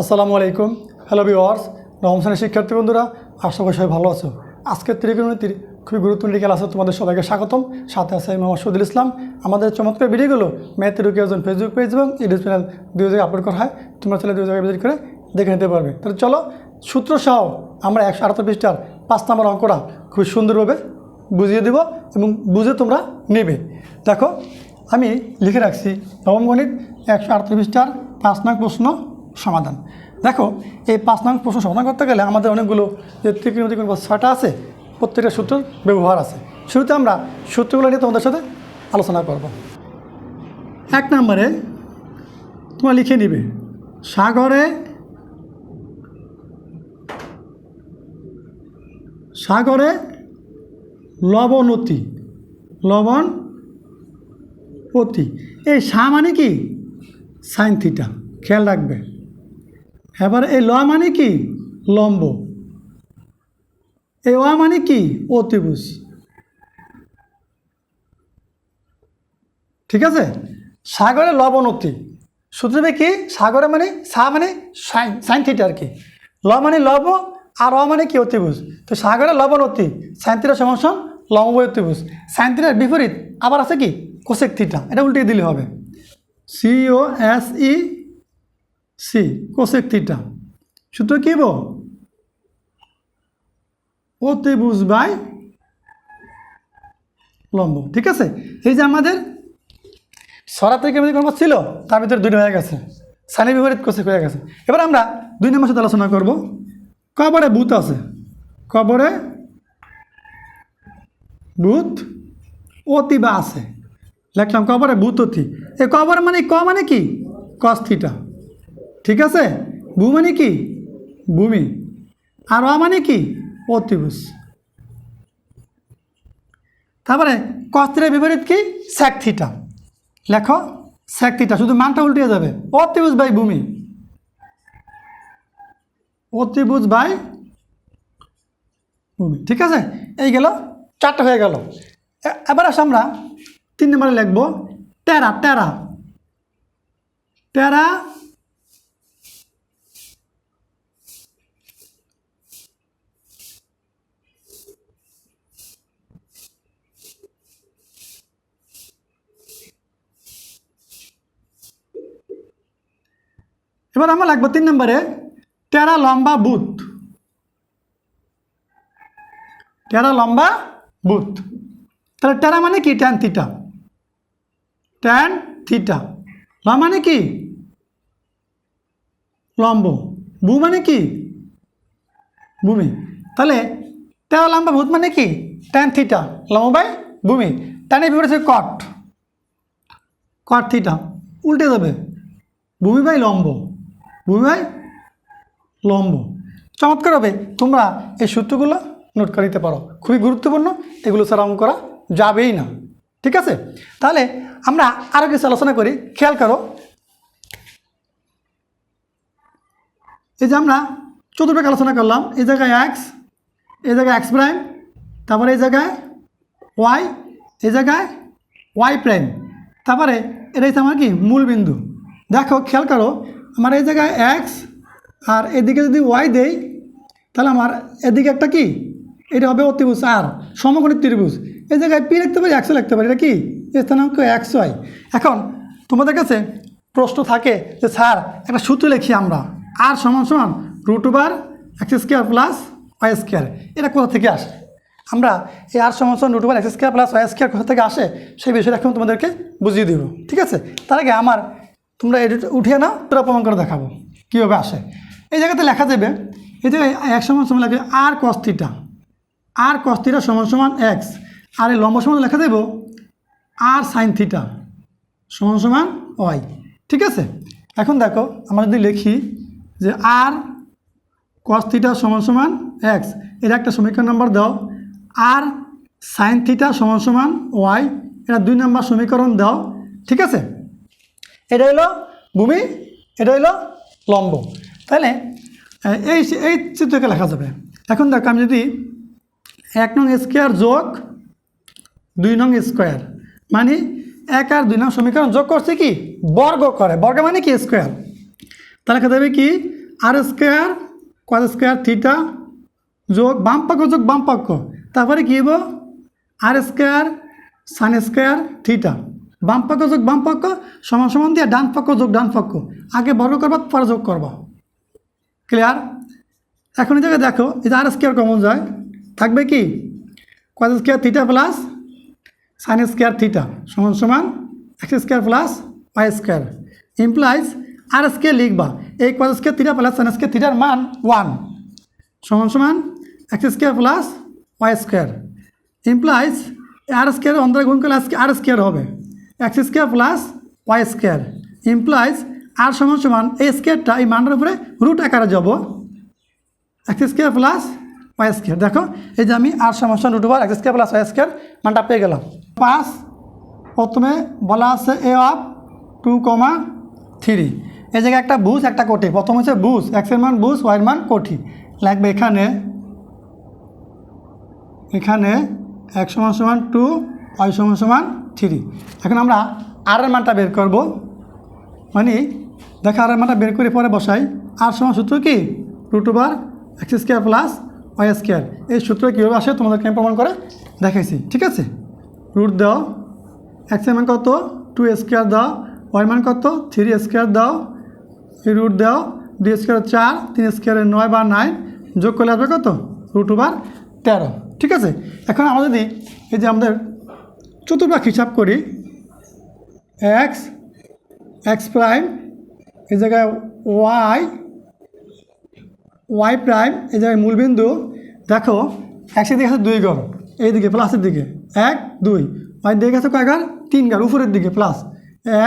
আসসালামু আলাইকুম। Hello viewers নবম শ্রেণির শিক্ষার্থী বন্ধুরা, আশা করি সবাই ভালো আছো। আজকের ত্রিকোণমিতির খুবই গুরুত্বপূর্ণ ক্লাস তোমাদের সবাইকে স্বাগতম। সাথে আছে আমি মোহাম্মদ শহীদুল ইসলাম। আমাদের চমৎকার ভিডিওগুলো ম্যাথ একজন ফেসবুক পেজ এবং ইউটিউব চ্যানেল দুই জায়গায় আপলোড করা হয়। তোমরা চ্যানেল দুই জায়গায় ভিজিট করে দেখে নিতে পারবে। তাহলে চলো, সূত্র সহ আমরা একশো আটাত্তর পৃষ্ঠার পাঁচ নম্বর অঙ্কটা খুব সুন্দরভাবে বুঝিয়ে দেব এবং বুঝে তোমরা নেবে। দেখো, আমি লিখে রাখছি নবম গণিত একশো আটত্রিশ পৃষ্ঠার পাঁচ নং প্রশ্ন। সমাধান। দেখো, এই পাঁচ নং প্রশ্ন সমাধান করতে গেলে আমাদের অনেকগুলো যে ত্রিকোণ ত্রিকোণ ছয়টা আছে, প্রত্যেকটা সূত্রের ব্যবহার আছে। শুরুতে আমরা সূত্রগুলো নিয়ে তোমাদের সাথে আলোচনা করব। এক নম্বরে তোমরা লিখে নিবে, সাগরে সাগরে লবণতি লবণ অতি। এই সা মানে কি? Sine theta. খেয়াল রাখবে। এবার এই ল মানে কি? লম্ব। এই ওয়া মানে কি? অতিভুজ। ঠিক আছে? সাগরে লবণতি সূত্রবে কি? সাগরে মানে সা মানে সাইন সাইন থিটা আর কি। ল মানে লব আর অ মানে কি? অতিভুজ। তো সাগরে লবণতি সাইন থিটা সমান লম্ব অতিভুজ। সাইন থিটার বিপরীত আবার আছে কি? Cosec theta. এটা উল্টে দিলে হবে। C O S E C, cosec theta. সূত্র কি বো অতিভুজ বাই লম্ব, ঠিক আছে? এই যে আমাদের সরা থেকে কোনো ছিল, তার ভিতরে দুটো হয়ে গেছে। সানি বিপরীত, কোসেক হয়ে গেছে। এবার আমরা দুই নম্বর সাথে আলোচনা করব। কবরে ভূত আছে। কবরে ভূত অতি বা আছে। লিখলাম কবরে ভূত অতি। এ কবর মানে ক মানে কি? Cos theta. ঠিক আছে? ভূ মানে কি? ভূমি আর অ মানে কি? অতিভুজ। তারপরে কস থিটার বিপরীত কি? স্যাক থিটা লেখো স্যাক থিটা শুধু মানটা উল্টে যাবে। অতিভুজ বাই ভূমি অতিভুজ বাই ভূমি ঠিক আছে? এই গেল, চারটা হয়ে গেল। এবার আসে আমরা তিন নম্বরে লিখব। টেরা টেরা টেরা এবার আমরা লাগবো তিন নম্বরে টেরা লম্বা বুথ টেরা লম্বা বুথ তাহলে টেরা মানে কি? ট্যান থিটা ট্যান থিটা ল মানে কি? লম্ব। ভূ মানে কি? ভূমি। তাহলে তেরো লম্বা ভূত মানে কি? ট্যান থিটা লম্ব বাই ভূমি। ট্যানের বিপরীত কট কট থিটা উল্টে যাবে ভূমি বাই লম্ব। ভূমি লম্ব। চমৎকার হবে। তোমরা এই সূত্রগুলো নোট করে নিতে পারো। খুবই গুরুত্বপূর্ণ। এগুলো ছাড়া অঙ্ক করা যাবেই না। ঠিক আছে? তাহলে আমরা আরও কিছু আলোচনা করি। খেয়াল করো। এই যে আমরা চতুর্ভাগ আলোচনা করলাম। এই জায়গায় এক্স এই জায়গায় এক্স প্রাইম তারপরে এই জায়গায় ওয়াই এই জায়গায় ওয়াই প্রাইম তারপরে এটাই হচ্ছে আমার কি? মূল বিন্দু। দেখো, খেয়াল করো। আমার এই জায়গায় এক্স আর এদিকে যদি ওয়াই দেই, তাহলে আমার এদিকে একটা কি? এটা হবে অতিভুজ আর সমকোণী ত্রিভুজ। এই জায়গায় পি লিখতে পারি একশো লিখতে পারি, এটা কি? স্থানাঙ্ক একশো আই এখন তোমাদের কাছে প্রশ্ন থাকে যে, স্যার, একটা সূত্র লিখি আমরা। আর সমান সমান root over x square plus y square এটা কোথা থেকে আসে? আমরা এই আর সমান সমান root over x square plus y square কোথা থেকে আসে, সেই বিষয়টা এখন তোমাদেরকে বুঝিয়ে দেবো। ঠিক আছে? তার আগে আমার তোমরা এডিট উঠিয়ে নাও, তোরা প্রমাণ করে দেখাবো। কীভাবে আসে। এই জায়গাতে লেখা যাবে, এই জায়গায় এক সমান সমান লেখা আর কস্তিটা আর কস্তিটা সমান সমান এক্স আর এই লম্ব সমান লেখা দেব আর সাইন থিটা সমান সমান ওয়াই ঠিক আছে? এখন দেখো, আমরা যদি লিখি যে আর কস থিটা সমান সমান এক্সের একটা সমীকরণ নাম্বার দাও। আর সাইন থিটা সমান সমান ওয়াই এটা দুই নম্বর সমীকরণ দাও। ঠিক আছে? এটা হলো ভূমি, এটা হলো লম্ব। তাহলে এই এই চিত্রকে লেখা যাবে। এখন দেখো, আমি যদি এক নং স্কোয়ার যোগ দুই নং স্কোয়ার মানে এক আর দুই নং সমীকরণ যোগ করছে কি? বর্গ করে। বর্গ মানে কি? স্কোয়ার। তাহলে লেখা দেবে কি? R square cos square theta যোগ বাম পক্ষ যোগ বাম পক্ষ তারপরে কি হব r square sine square theta. বাম পক্ষ যোগ, বাম পক্ষ সমান সমান দিয়ে ডান পক্ষ যোগ, ডান পক্ষ আগে বর্গ করবা, পরে যোগ করবা। ক্লিয়ার এখন এই জায়গায় দেখো, এই আর স্কোয়ার কমন যায়, থাকবে কি? Cos square theta plus sine square theta সমান সমান x square plus y square implies r square লিখবা, এই cos square theta plus sine square থিটার মান ওয়ান সমান সমান x square plus y square implies r square অন্তরে গুণ করলে আর স্কোয়ার হবে। X square plus y square implies r সমান সমান এই স্কোয়ারটা এই মানটার উপরে রুট আকারে যাব। X square plus y square দেখো, এই যে আমি আর সমান root over x square plus y square মানটা পেয়ে গেলাম। পাঁচ, প্রথমে বলা আছে A of two comma three এই জায়গায় একটা বুস, একটা কোটি। প্রথম হচ্ছে বুস এক্সের মান বুস ওয়াইয়ের মান কোটি। লাগবে এখানে এখানে এক সমান সমান টু ওয়াই সমান সমান থ্রি। এখন আমরা আর এর মানটা বের করব। মানে দেখা আর এর মানটা বের করে পরে বসাই। আর সমান সূত্র কি? Root over x square plus y square এই সূত্র কীভাবে আসে তোমাদেরকে আমি প্রমাণ করে দেখাইছি, ঠিক আছে? রুট দাও এক্সের মান কত? টু স্কোয়ার দাও ওয়াই মান কত? থ্রি স্কোয়ার দাও। রুট দাও দুই স্কোয়ার চার, তিন স্কোয়ারে নয় বা নাইন যোগ করলে আসবে কত? রুট ওভার তেরো, ঠিক আছে? এখন আমরা যদি এই যে আমাদের চতুর্ভাগ হিসাব করি। এক্স এক্স প্রাইম এই জায়গায় ওয়াই ওয়াই প্রাইম এই জায়গায় মূলবিন্দু। দেখো এক্সের দিকে আছে দুই ঘর এইদিকে প্লাসের দিকে। এক, দুই। ওয়াই দিকে আছে কয় ঘর? তিন ঘর, উপরের দিকে প্লাস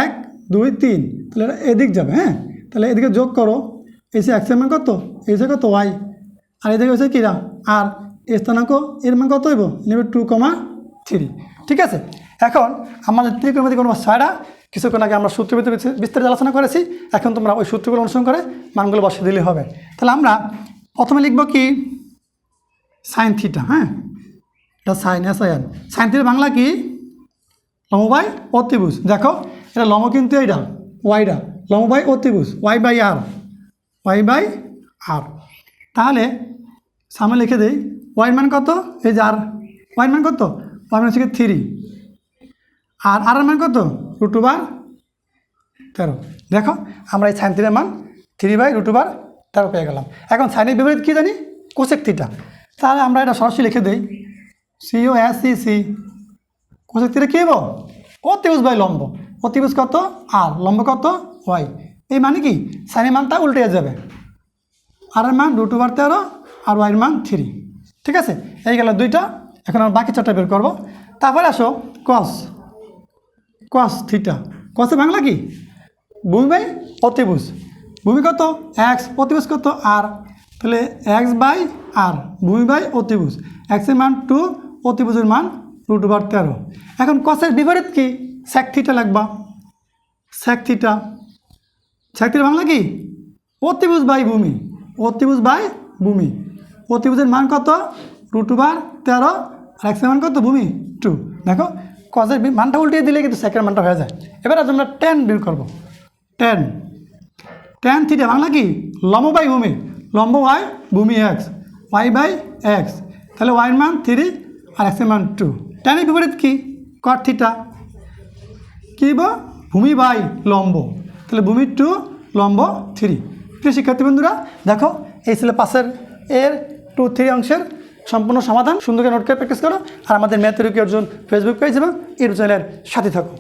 এক, দুই, তিন। তাহলে এদিক যাবে হ্যাঁ? তাহলে এদিকে যোগ করো। এসে এক্সের মান কত? এসে কত ওয়াই আর এদিকে হচ্ছে কিরা আর এ স্থানাঙ্ক এর মান কত হইব? নেবে টু কমা থ্রি ঠিক আছে? এখন আমাদের ত্রিকোণমিতি কোনো ছয়টা। কিছুক্ষণ আগে আমরা সূত্র ভিতরে বিস্তারিত আলোচনা করেছি। এখন তোমরা ওই সূত্রগুলো অনুসরণ করে মানগুলো বসে দিলে হবে। তাহলে আমরা প্রথমে লিখব কি? সাইন থিটা হ্যাঁ? এটা sine S I N sine theta Bangla কি? লমবাই অতিভুজ। দেখো, এটা লম কিন্তু এইটা ওয়াইটা লমবাই অতিভুজ, y by r, y by r. তাহলে সামনে লিখে দেই, ওয়াই মান কত? এই যে আর। ওয়াই মান কত? ওয়াই মান থ্রি আর আর মান কত? রুট বার তেরো। দেখো, আমরা এই সাইন থ্রির মান থ্রি বাই রুট বার তেরো পেয়ে গেলাম। এখন সাইনের বিপরীত কী জানি? কোশেক থিটা তাহলে আমরা এটা সরাসরি লিখে দিই। C O S C C cosec theta কী হব অতিভুজ বাই লম্ব। অতিভুজ কত? আর লম্ব কত? ওয়াই এই মানে কি? সাইনের মানটা উল্টে যাবে। আর মান রুট ওভার তেরো, আর ওয়াইয়ের মান থ্রি ঠিক আছে? এই গেল দুইটা। এখন আমরা বাকি চারটা বের করব। তারপরে আসো কস কস থিটা কসে বাংলা কি? ভূমি বাই অতিভুজ ভূমি কত? এক্স অতিভুজ কত? আর তাহলে এক্স বাই আর ভূমি বাই অতিভুজ এক্সের মান টু অতিভুজের মান রুট ওভার তেরো। এখন কসের বিপরীত কি? Sec theta লাগবা। Sec theta sec theta Bangla কি? অতিভুজ বাই ভূমি। অতিভুজ বাই ভূমি। অতিভুজের মান কত? রুট বার তেরো। আর এক্সের মান কত ভূমি? টু দেখো কজের মানটা উল্টিয়ে দিলে কিন্তু সেকেন্ড মানটা হয়ে যায়। এবার আজ আমরা টেন বের করব। টেন টেন থিটা বাংলা কি? লম্ব বাই ভূমি। লম্ব ওয়াই ভূমি এক্স ওয়াই বাই এক্স তাহলে ওয়াইয়ের মান থ্রি আর এক্সের মান টু টেনের বিপরীত কি? কট থিটা কী দিব ভূমি বাই লম্ব। তাহলে ভূমি টু লম্ব থ্রি প্রিয় শিক্ষার্থী বন্ধুরা, দেখো, এই ছিল পাশের এর টু থ্রি অংশের সম্পূর্ণ সমাধান। সুন্দর করে নোট করে প্র্যাকটিস করো আর আমাদের math rookie Arjun Facebook page এবং ইউটিউব চ্যানেলের সাথে থাকো।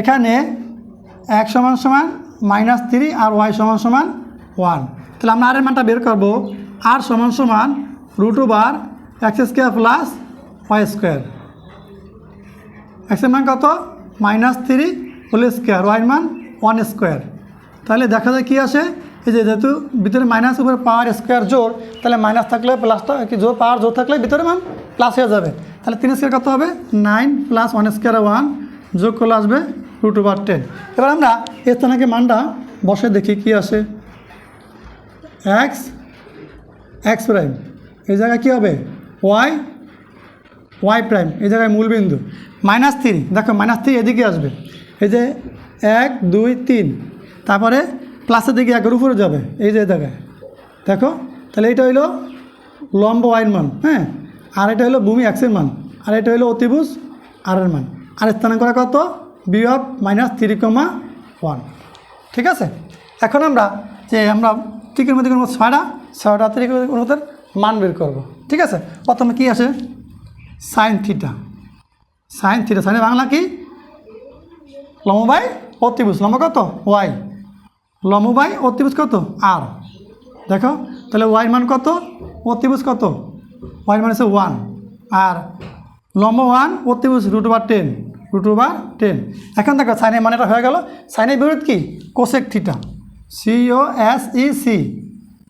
এখানে এক সমান সমান মাইনাস থ্রি আর ওয়াই সমান সমান ওয়ান তাহলে আমরা আর এর মানটা বের করব। আর সমান সমান root over x square plus y square এক্সের মান কত? Minus three whole square y মান ওয়ান স্কোয়ার তাহলে দেখা যায় কী আসে। এই যে যেহেতু ভিতরে মাইনাস উপরে পাওয়ার স্কোয়ার জোর তাহলে মাইনাস থাকলে প্লাসটা কি জোর পাওয়ার জোর থাকলে ভিতরে মান প্লাস হয়ে যাবে। তাহলে তিন স্কোয়ার কত হবে? Nine plus one square one যোগ করলে আসবে রুট ওভার টেন এবার আমরা এর স্থানাকে মানটা বসে দেখি কি আসে। এক্স এক্স প্রাইম এই জায়গায় কী হবে? ওয়াই ওয়াই প্রাইম এই জায়গায় মূলবিন্দু। মাইনাস থ্রি দেখো মাইনাস থ্রি এদিকে আসবে। এই যে এক, দুই, তিন। তারপরে প্লাসের দিকে একের উপরে যাবে। এই যে জায়গায় দেখো? তাহলে এটা হইল লম্ব ওয়াইন মান হ্যাঁ? আর এটা হলো ভূমি এক্সের মান, আর এটা হলো অতিভুজ আর এর মান। আর স্থানাঙ্ক কত? B of minus three comma one ঠিক আছে? এখন আমরা যে আমরা ত্রিকের মধ্যে কোনো ছয়টা ছয়টা ত্রিকের অনুপাতের মান বের করব। ঠিক আছে? প্রথমে কি আছে সাইন থিটা সাইন থিটা সাইনে বাংলা কি? লম্বাই অতিভুজ। লম্ব কত? ওয়াই লম্বাই অতিভুজ কত? আর দেখো, তাহলে ওয়াই মান কত? অতিভুজ কত? ওয়াই মান হচ্ছে ওয়ান আর লম্ব ওয়ান অতিভুজ root over ten root over ten এখন দেখো সাইনের মানেটা হয়ে গেল। সাইনের বিরোধ কি? Cosec theta C O S E C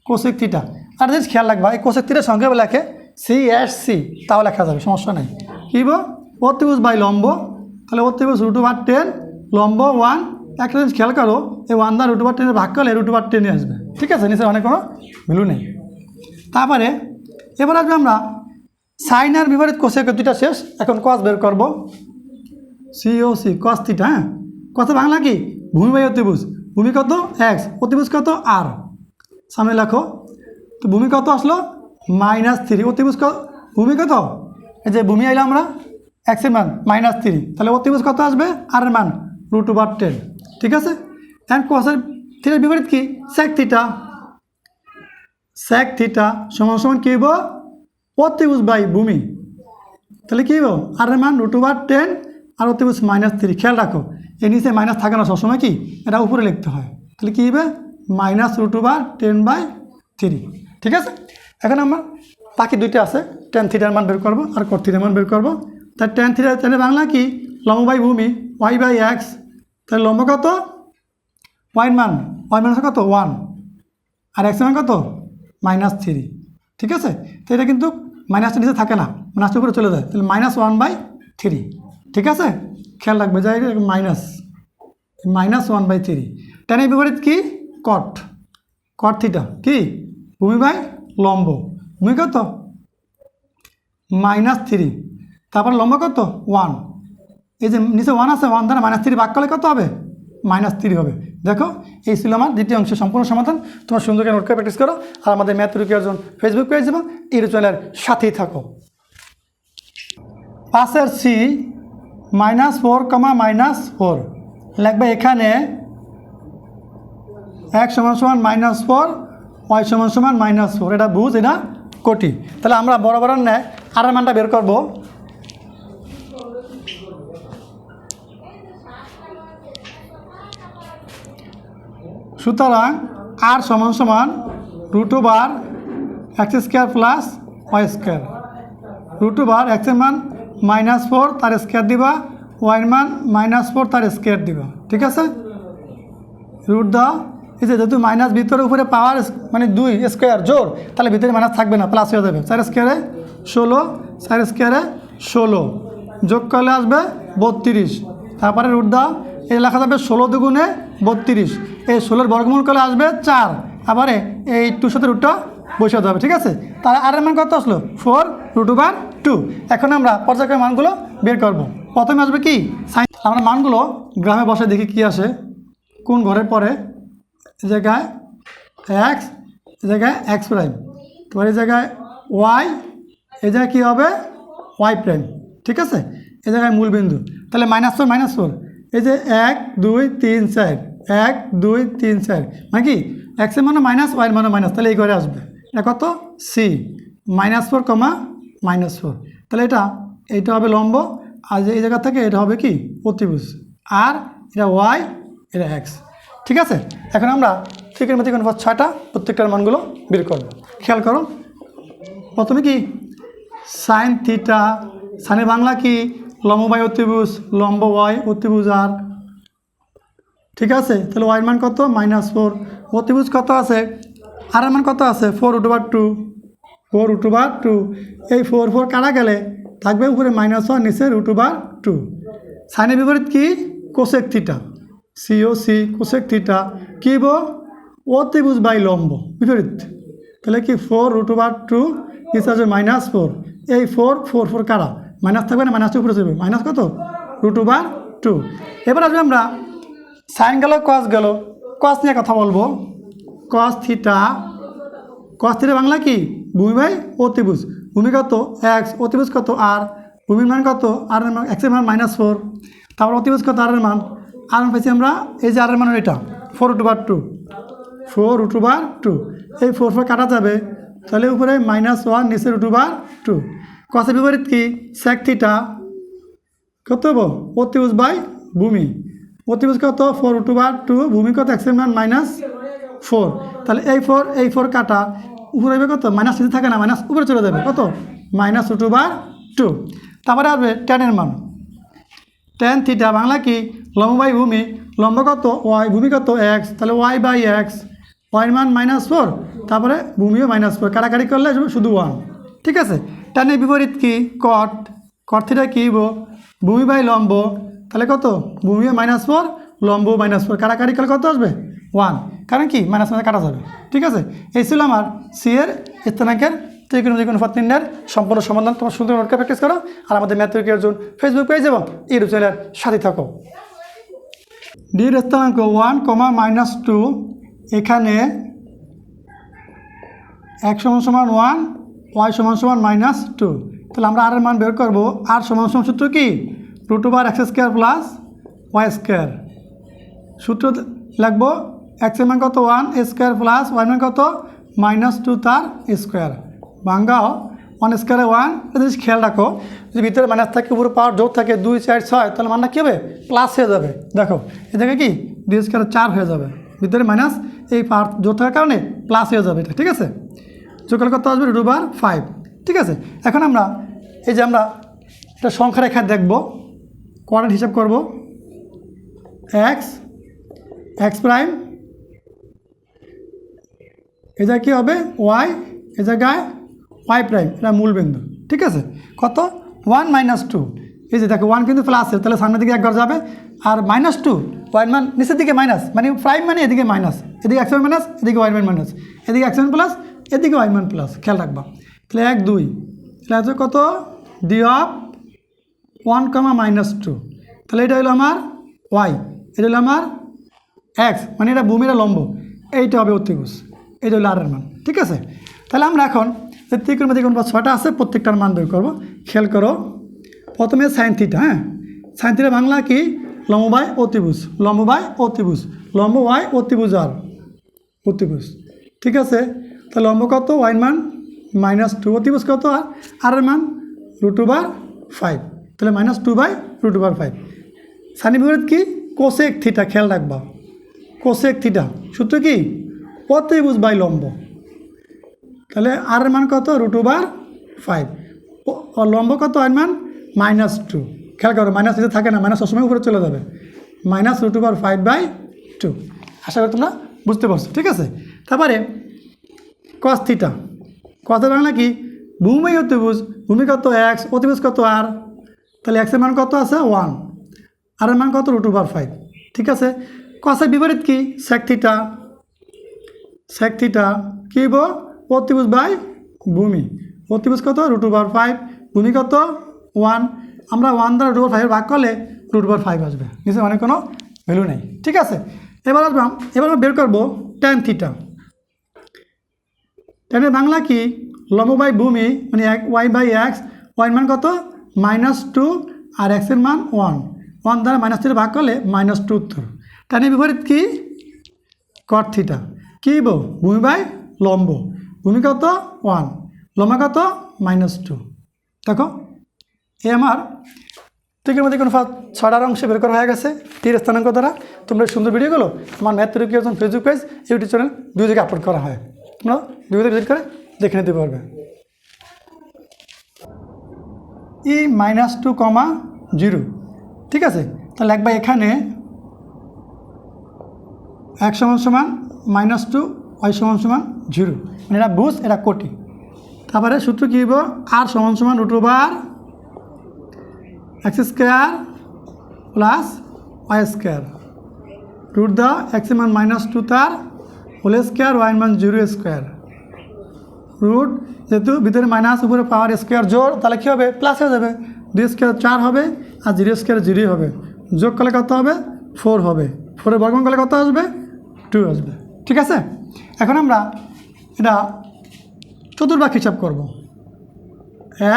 cosec theta আর জিনিস খেয়াল রাখবা, এই কোসেক থিটার সঙ্গে লেখে সি এস সি তাও লেখা যাবে, সমস্যা নেই। কী অতিভুজ বাই লম্ব। তাহলে অতিভুজ রুট ওভার টেন লম্ব ওয়ান একটা জিনিস খেয়াল করো, এই ওয়ান দা রুট ওভার টেনে ভাগ করলে রুট ওভার টেনে আসবে। ঠিক আছে নিচে অনেক কোনো ভ্যালু নেই। তারপরে, এবার আসবে আমরা সাইন আর বিপরীত কোষের দুইটা শেষ? এখন কস বের করব। C O C cos theta হ্যাঁ? কত বাংলা কি? ভূমি বাই অতিভুজ। ভূমি কত? এক্স অতিভুজ কত? আর সামনে লেখো। তো ভূমি কত আসলো? মাইনাস থ্রি অতিভুজ কত ভূমি কত? এই যে ভূমি আইলাম আমরা। এক্সের মান মাইনাস থ্রি তাহলে অতিভুজ কত আসবে? আর মান রুট ওভার টেন ঠিক আছে? অ্যান্ড কসের থ্রির বিপরীত কি? স্যাক থিটা স্যাক থিটা সমান সমান কী হইব? অতিভুজ বাই ভূমি। তাহলে কী হইব? আর মান রুট ওভার টেন আর অতিভুজ মাইনাস থ্রি খেয়াল রাখো এই নিচে মাইনাস থাকে না সবসময় কি? এটা উপরে লিখতে হয়। তাহলে কী হবে minus root over ten by three ঠিক আছে? এখন আমার বাকি দুইটা আছে। টেন থিটার মান বের করব আর কট থিটার মান বের করব। তার টেন থিটা তাহলে বাংলা কি? লম্ব বাই ভূমি ওয়াই বাই এক্স তাহলে লম্ব কত? ওয়াইন মান ওয়াই মান কত? ওয়ান আর এক্স মান কত? মাইনাস থ্রি ঠিক আছে? তো এটা কিন্তু মাইনাসটা নিচে থাকে না। মাইনাসটা উপরে চলে যায়। তাহলে মাইনাস ওয়ান বাই থ্রি ঠিক আছে? খেয়াল রাখবে, যাই minus minus one by three টেনের বিপরীত কি? কট কট থিটা কি? ভূমি বাই লম্ব। ভূমি কত? মাইনাস থ্রি তারপর লম্ব কত? ওয়ান এই যে নিচে ওয়ান আছে ওয়ান দ্বারা মাইনাস থ্রি ভাগ করলে কত হবে? মাইনাস থ্রি হবে। দেখো, এই ছিল আমার দ্বিতীয় অংশের সম্পূর্ণ সমাধান। তোমার সুন্দর করে নোট করে প্র্যাকটিস করো আর আমাদের ম্যাথ রুকি অর্জন ফেসবুক পেজ এবং ইউটিউব চ্যানেলের সাথেই থাকো। পাশের C minus four comma minus four লাগবে এখানে এক সমান সমান মাইনাস ফোর ওয়াই সমান সমান মাইনাস ফোর এটা বুঝ, এটা কোটি তাহলে আমরা বড় নেয় আর মানটা বের করব। সুতরাং আর সমান সমান root over x square plus y square root over এক্সের মান মাইনাস ফোর তার স্কোয়ার দিবা ওয়াইয়ের মান মাইনাস ফোর তার স্কোয়ার দিবা, ঠিক আছে? রুট দাও এই যে যেহেতু মাইনাস ভিতরে, উপরে পাওয়ার মানে দুই স্কোয়ার জোর, তাহলে ভিতরে মাইনাস থাকবে না প্লাস হয়ে যাবে। চার স্কোয়ারে ষোলো, চার স্কোয়ারে ষোলো, যোগ করলে আসবে বত্রিশ। তারপরে রুট দাও এই লেখা যাবে ষোলো দুগুণে বত্রিশ। এই ষোলোর বর্গমূল করলে আসবে চার। আবারে এই টুর সাথে রুটটা বসে যাবে ঠিক আছে? তাহলে আর মান কত আসলো? ফোর রুট ওভার টু এখন আমরা পর্যায়ক্রমে মানগুলো বের করব। প্রথমে আসবে কি? সাইন আমরা মানগুলো গ্রামে বসে দেখি কি আসে। কোন ঘরের পরে জায়গায় এক্স জায়গায় এক্স প্রাইম তোমার এই জায়গায় ওয়াই এই জায়গায় কী হবে? ওয়াই প্রাইম ঠিক আছে? এই জায়গায় মূলবিন্দু। তাহলে মাইনাস ফোর মাইনাস ফোর এই যে এক, দুই, তিন, চার। এক, দুই, তিন, চার। মানে কি? এক্সের মানে মাইনাস ওয়াইয়ের মানে মাইনাস তাহলে এই ঘরে আসবে। এটা কত? C minus four comma minus four তাহলে এটা এইটা হবে লম্ব। আর এই জায়গা থেকে এটা হবে কি? অতিভুজ। আর এটা ওয়াই এটা এক্স ঠিক আছে? এখন আমরা ঠিকের মধ্যে অনুপাত ছয়টা, প্রত্যেকটার মানগুলো বের করব। খেয়াল করো। প্রথমে কি? সাইন থিটা সাইনে বাংলা কি? লম্ব বাই অতিভুজ লম্ব ওয়াই অতিভুজ আর ঠিক আছে? তাহলে ওয়াইয়ের মান কত? মাইনাস ফোর অতিভুজ কত আছে? আর মান কত আছে? Four root over two four root over two এই ফোর ফোর কাটা গেলে থাকবে উপরে মাইনাস ওয়ান নিচে রুট ওভার টু সাইনের বিপরীত কি? Cosec theta C O C cosec theta কি বো অতিভুজ বাই লম্ব। বিপরীত। তাহলে কি ফোর রুট ওভার টু নিচে আসবে মাইনাস ফোর এই ফোর ফোর ফোর কারা মাইনাস থাকবে না মাইনাস উপরে যাবে মাইনাস কত? রুট ওভার টু এবার আসবে আমরা সাইন গেল কস গেল। কস নিয়ে কথা বলব। Cos theta cos theta Bangla কি? ভূমি বাই অতিভুজ। ভূমি কত? এক্স অতিভুজ কত? আর ভূমির মান কত? আর এর মান এক্সের মান মাইনাস ফোর তারপর অতিভুজ কত? আর এর মান। আর মান পাইছি আমরা, এই যে আর এর মান এটা ফোর রুট বার টু ফোর রুট বার টু এই ফোর ফোর কাটা যাবে। তাহলে উপরে মাইনাস ওয়ান নিচে রুট বার টু কসের বিপরীত কি স্যাক থিটা কত হব অতিভুজ বাই ভূমি। অতিভুজ কত? ফোর রুট বার টু ভূমি কত? এক্সের মান মাইনাস ফোর তাহলে এই ফোর এই ফোর কাটা উপরে হবে কত? মাইনাস যদি থাকে না মাইনাস উপরে চলে যাবে। কত? মাইনাস রুট বার টু তারপরে আসবে টেনের মান। টেন থিটা বাংলা কি? লম্ব বাই ভূমি। লম্ব কত? ওয়াই ভূমি কত? এক্স তাহলে ওয়াই বাই এক্স ওয়াইয়ের মান মাইনাস ফোর তারপরে ভূমিও মাইনাস ফোর কাটাকাটি করলে শুধু ওয়ান ঠিক আছে? টেনের বিপরীত কি? কট কট থিটা কি ভূমি বাই লম্ব। তাহলে কত? ভূমিও মাইনাস ফোর লম্ব মাইনাস ফোর কাটাকাটি করলে কত আসবে? ওয়ান কারণ কি? মাইনাস মাইনাস কাটা যাবে। ঠিক আছে? এই ছিল আমার সি এর স্থানাঙ্কের ত্রিকোণ ত্রিকোণ সম্পূর্ণ সমাধান। তোমার সুন্দর নোটকে প্র্যাকটিস করো। আর আমাদের ম্যাথিক অর্জুন ফেসবুক পেজ এবং ইউটিউব চ্যানেলের সাথে থাকো। ডির স্থানাঙ্ক ওয়ান কমা মাইনাস টু এখানে এক সমান সমান ওয়ান ওয়াই সমান সমান মাইনাস টু তাহলে আমরা আর মান বের করব। আর সমান সমান সূত্র কি? Root over x square plus y square সূত্র লাগবো এক্সের মান কত? ওয়ান স্কোয়ার প্লাস ওয়াই মান কত? মাইনাস টু তার স্কোয়ার ভাঙ্গাও। ওয়ান স্কোয়ারে ওয়ান জিনিস খেয়াল রাখো, যদি ভিতরে মাইনাস থাকে, উপরে পাওয়ার যোগ থাকে, দুই, চার, ছয়, তাহলে মানটা কী হবে? প্লাস হয়ে যাবে। দেখো এ কি? দুই স্কোয়ারে চার হয়ে যাবে। ভিতরে মাইনাস এই পাওয়ার যোগ থাকার কারণে প্লাস হয়ে যাবে এটা, ঠিক আছে? যোগকাল কত আসবে? রুট ওভার ফাইভ ঠিক আছে? এখন আমরা এই যে আমরা একটা সংখ্যা রেখা দেখব। কোয়ারেন্ট হিসাব করব। এক্স এক্স প্রাইম এ জায়গায় কী হবে? ওয়াই এ জায়গায় ওয়াই প্রাইম এটা মূল বিন্দু। ঠিক আছে? কত? ওয়ান মাইনাস টু এই যে দেখো ওয়ান কিন্তু প্লাসের তাহলে সামনের দিকে একবার যাবে। আর মাইনাস টু ওয়াই মান নিচের দিকে মাইনাস মানে প্রাইম মানে এদিকে মাইনাস এদিকে এক্স মাইনাস এদিকে ওয়াই মান মাইনাস এদিকে এক্স ওয়ান প্লাস এদিকে ওয়াই মান প্লাস খেয়াল রাখবা। তাহলে এক, দুই। তাহলে আছে কত? D of one comma minus two তাহলে এটা হলো আমার ওয়াই এটা হলো আমার এক্স মানে এটা ভূমির লম্ব। এইটা হবে অতিভুজ, এটা হলো আর মান, ঠিক আছে? তাহলে আমরা এখন যে ত্রিকোণ ত্রিকোণ বা ছটা আছে, প্রত্যেকটার মান বের করব। খেয়াল করো, প্রথমে সাইন থিটা হ্যাঁ? সাইন থিটা বাংলা কি? লম্বাই অতিভুজ লম্বাই অতিভুজ, লম্ব ওয়াই অতিভুজ আর অতিভুজ, ঠিক আছে? তাহলে লম্ব কত? ওয়াইন মান মাইনাস টু অতিভুজ কত? আর এর মান রুট বার ফাইভ তাহলে মাইনাস টু বাই রুট বার ফাইভ সানি বিপরীত কি? কোসেক থিটা খেয়াল রাখবা। কোসেক থিটা সূত্র কি? অতিভুজ বাই লম্ব। তাহলে আর এর মান কত? রুট বার ফাইভ লম্ব কত? এর মান মাইনাস টু খেয়াল করো মাইনাস যদি থাকে না মাইনাস সবসময় উপরে চলে যাবে। মাইনাস রুট বার ফাইভ বাই টু আশা করি তোমরা বুঝতে পারছ, ঠিক আছে? তারপরে কস থিটা কথা বাংলা কি? ভূমি অতিভুজ ভূমি কত এক্স অতিভুজ কত আর তাহলে এক্সের মান কত আছে? ওয়ান আর এর মান কত? রুট ওভার ফাইভ ঠিক আছে? কসের বিপরীত কি? সেক থিটা সেক থিটা কী হইব? অতিভুজ বাই ভূমি। অতিভুজ কত? রুট ওভার ফাইভ ভূমি কত? ওয়ান আমরা ওয়ান দ্বারা রুট ওভার ফাইভ ভাগ করলে রুট ওভার ফাইভ আসবে। নিশ্চয় মানে কোনো ভ্যালু নেই। ঠিক আছে? এবার আসবাম, এবার আমরা বের করব টেন থিটা টেনের বাংলা কি? লম্ব বাই ভূমি মানে এক ওয়াই বাই এক্স ওয়াই মান কত? মাইনাস টু আর এক্সের মান ওয়ান ওয়ান দ্বারা মাইনাস থ্রি ভাগ করলে মাইনাস টু উত্তর। টেনের বিপরীত কি? কট থিটা কী বো ভূমি বাই লম্ব। ভূমি কত? ওয়ান লম্ব কত? মাইনাস টু দেখো, এ আমার ঠিক মধ্যে কোনো ছটার অংশে বের করা হয়ে গেছে, তীর স্থানাঙ্ক দ্বারা। তোমরা সুন্দর ভিডিওগুলো আমার ম্যাথ একজন ফেসবুক পেজ ইউটিউব চ্যানেল দুই জায়গায় আপলোড করা হয়। তোমরা দুই ভিজিট করে দেখে নিতে পারবে। ই মাইনাস টু কমা জিরো ঠিক আছে? তাহলে একবার এখানে এক সমান সমান মাইনাস টু ওয়াই সমান সমান জিরো মানে এটা বুঝ এটা কোটি। তারপরে সূত্র কী হইব? আর সমান সমান root over x square plus y square root the x মান মাইনাস টু তার হোল স্কোয়ার, ওয়াই মান জিরো স্কোয়ার। রুট যেহেতু ভিতরে মাইনাস উপরে পাওয়ার স্কোয়ার জোর তাহলে কী হবে? প্লাস হয়ে যাবে। দুই স্কোয়ার চার হবে আর জিরো স্কোয়ার জিরোই হবে। যোগ করলে কত হবে? ফোর হবে। ফোরের বর্গমূল করলে কত আসবে? টু আসবে। ঠিক আছে? এখন আমরা এটা চতুর্ভাগ হিসাব করব।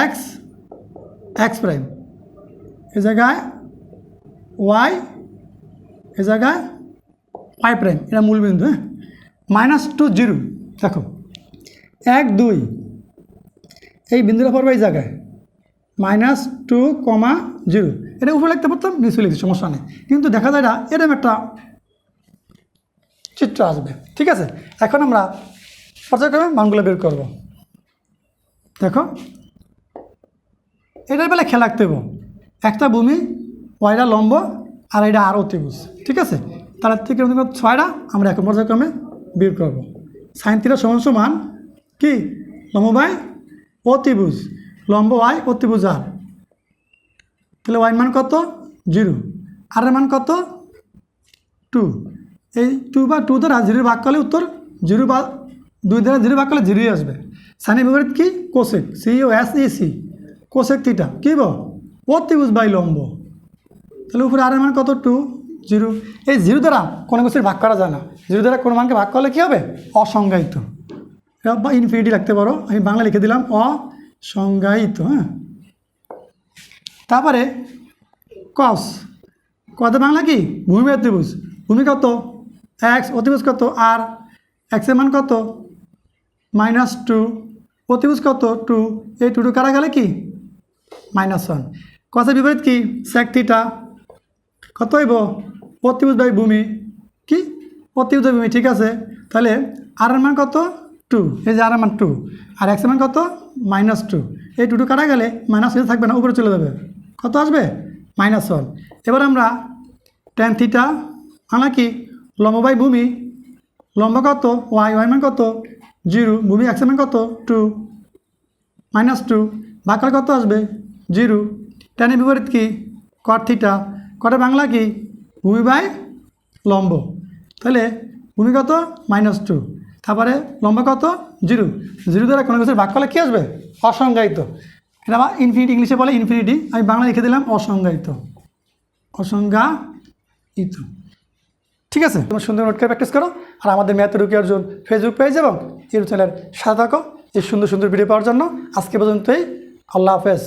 এক্স এক্স প্রাইম এ জায়গায় ওয়াই এ জায়গায় ওয়াই প্রাইম এটা মূল বিন্দু হ্যাঁ? Minus two zero. দেখো, এক, দুই। এই বিন্দুটা পড়বে এই জায়গায়। Minus two comma zero. এটা উপরে লিখতে পারতাম, নিচে লিখছি সমস্যা নেই। কিন্তু দেখা যায় না, এরকম একটা চিত্র আসবে। ঠিক আছে? এখন আমরা পর্যায়ক্রমে মানগুলো বের করব। দেখো, এটার বেলা খেয়াল রাখতে একটা ভূমি ওয়াইটা লম্ব, আর এটা আর অতিভুজ ঠিক আছে? তার থেকে ছয়টা, আমরা এখন পর্যায়ক্রমে বের করব। সাইন থিটা সমান সমান কি? লম্ব বাই অতিভুজ। লম্ব ওয়াই অতিভুজ আর। তাহলে ওয়াই মান কত? জিরো। আর মান কত? টু এই টু বা টু দ্বারা জিরো ভাগ করলে উত্তর জিরো বা দুই দ্বারা জিরো ভাগ করলে জিরোই আসবে। সাইনের বিপরীত কি? Cosec C O S E C cosec theta কী বল অতিভুজ বাই লম্ব। তাহলে উপরে আর মান কত? টু জিরো, এই জিরো দ্বারা কোনো কিছুর ভাগ করা যায় না। জিরো দ্বারা কোনো মানকে ভাগ করলে কী হবে? অসংজ্ঞায়িত। বা ইনফিনিটি রাখতে পারো। আমি বাংলা লিখে দিলাম, অসংজ্ঞায়িত হ্যাঁ। তারপরে কস কত বাংলা কি? ভূমি অতিভুজ ভূমি কত? এক্স অতিভুজ কত? আর এক্সের মান কত? মাইনাস টু অতিভুজ কত? টু এই টু টু কারা গেলে কি? মাইনাস ওয়ান কসের বিপরীত কি? সেক থিটা কত হইব? অতিভুজ বাই ভূমি। কি? বাই ভূমি, ঠিক আছে। তাহলে আর মান কত? টু এই যে আর মান টু আর এক্স মান কত? মাইনাস টু এই টু টু কাটা গেলে মাইনাস হয়ে থাকবে না, উপরে চলে যাবে। কত আসবে? মাইনাস ওয়ান এবার আমরা টেন থিটা আনা কি লম্ব বাই ভূমি, লম্ব কত? ওয়াই ওয়াই মান কত? জিরো ভূমি এক্স মান কত? টু মাইনাস টু বাকার কত আসবে? জিরো টেনের বিপরীত কি? কট থিটা কটে বাংলা কি? ভূমি বাই লম্ব। তাহলে ভূমি কত? মাইনাস টু তারপরে লম্বা কত? জিরো জিরো দ্বারা কোনো কিছুর ভাগ করলে কী আসবে? অসংজ্ঞায়িত। এটা আবার ইনফিনিটি ইংলিশে বলে ইনফিনিটি আমি বাংলা লিখে দিলাম অসংজ্ঞায়িত। অসংজ্ঞায়িত। ঠিক আছে? তোমার সুন্দর নোট করে প্র্যাকটিস করো। আর আমাদের math rookie Arjun Facebook page এবং ইউটিউব চ্যানেল সাথে থাকো। এই সুন্দর সুন্দর ভিডিও পাওয়ার জন্য আজকে পর্যন্তই। আল্লাহ হাফেজ।